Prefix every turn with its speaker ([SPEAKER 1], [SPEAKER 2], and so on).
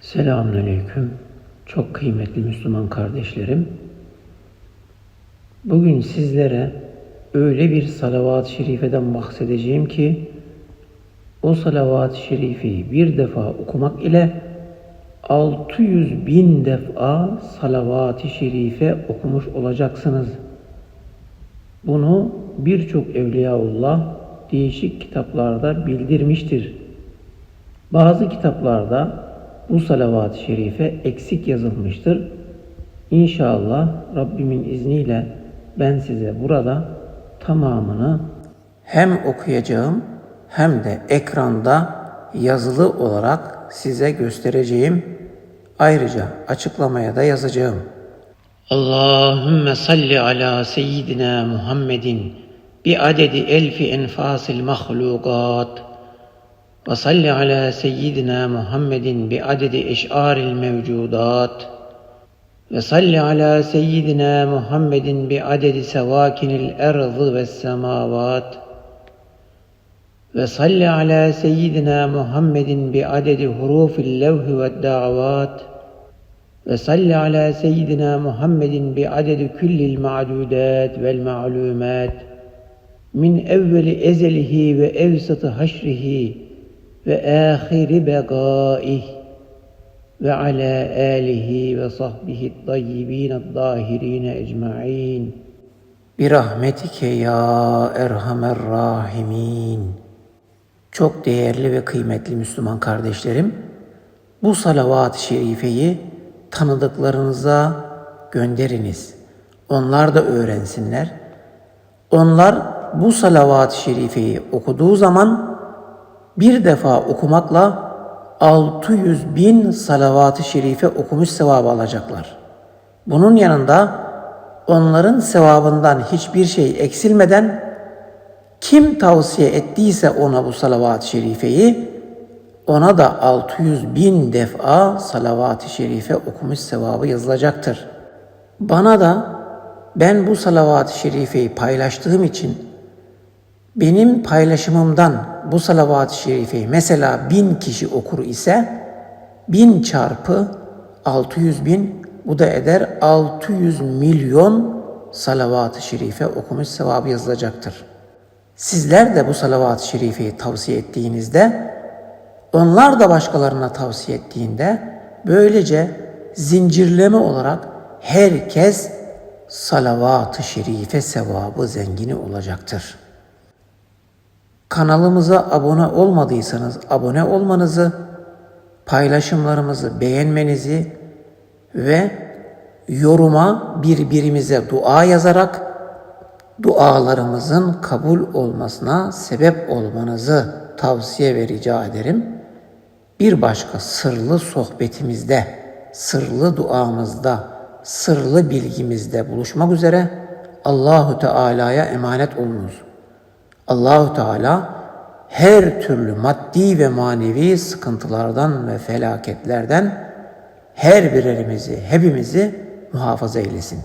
[SPEAKER 1] Selamünaleyküm. Çok kıymetli Müslüman kardeşlerim. Bugün sizlere öyle bir salavat-ı şerifeden bahsedeceğim ki o salavat-ı şerifi bir defa okumak ile 600 bin defa salavat-ı şerife okumuş olacaksınız. Bunu birçok evliyaullah değişik kitaplarda bildirmiştir. Bazı kitaplarda bu salavat-ı şerife eksik yazılmıştır. İnşallah Rabbimin izniyle ben size burada tamamını hem okuyacağım hem de ekranda yazılı olarak size göstereceğim. Ayrıca açıklamaya da yazacağım. Allahümme salli ala seyyidina Muhammedin bi adedi elfi enfasil mahlukat. وصل على سيدنا محمد بعدد إشعار الموجودات وصل على سيدنا محمد بعدد سواكن الأرض والسماوات وصل على سيدنا محمد بعدد حروف اللوح والدعوات وصل على سيدنا محمد بعدد كل المعدودات والمعلومات من أول أزله وأوسط حشره ve ahiri begaih ve ala alihi ve sahbihi tayyibin dahirin ecmaîn. Bir rahmetike ya erhamer rahimin. Çok değerli ve kıymetli Müslüman kardeşlerim, bu salavat-ı şerifeyi tanıdıklarınıza gönderiniz. Onlar da öğrensinler. Onlar bu salavat-ı şerifeyi okuduğu zaman bir defa okumakla 600 bin salavat-ı şerife okumuş sevabı alacaklar. Bunun yanında onların sevabından hiçbir şey eksilmeden kim tavsiye ettiyse ona bu salavat-ı şerifeyi ona da 600 bin defa salavat-ı şerife okumuş sevabı yazılacaktır. Bana da ben bu salavat-ı şerifeyi paylaştığım için benim paylaşımımdan bu salavat-ı şerifeyi mesela bin kişi okur ise bin çarpı 600 bin bu da eder 600 milyon salavat-ı şerife okumuş sevabı yazılacaktır. Sizler de bu salavat-ı şerifeyi tavsiye ettiğinizde onlar da başkalarına tavsiye ettiğinde böylece zincirleme olarak herkes salavat-ı şerife sevabı zengini olacaktır. Kanalımıza abone olmadıysanız abone olmanızı, paylaşımlarımızı beğenmenizi ve yoruma birbirimize dua yazarak dualarımızın kabul olmasına sebep olmanızı tavsiye ve rica ederim. Bir başka sırlı sohbetimizde, sırlı duamızda, sırlı bilgimizde buluşmak üzere Allahu Teala'ya emanet olunuz. Allahu Teala her türlü maddi ve manevi sıkıntılardan ve felaketlerden her birerimizi, hepimizi muhafaza eylesin.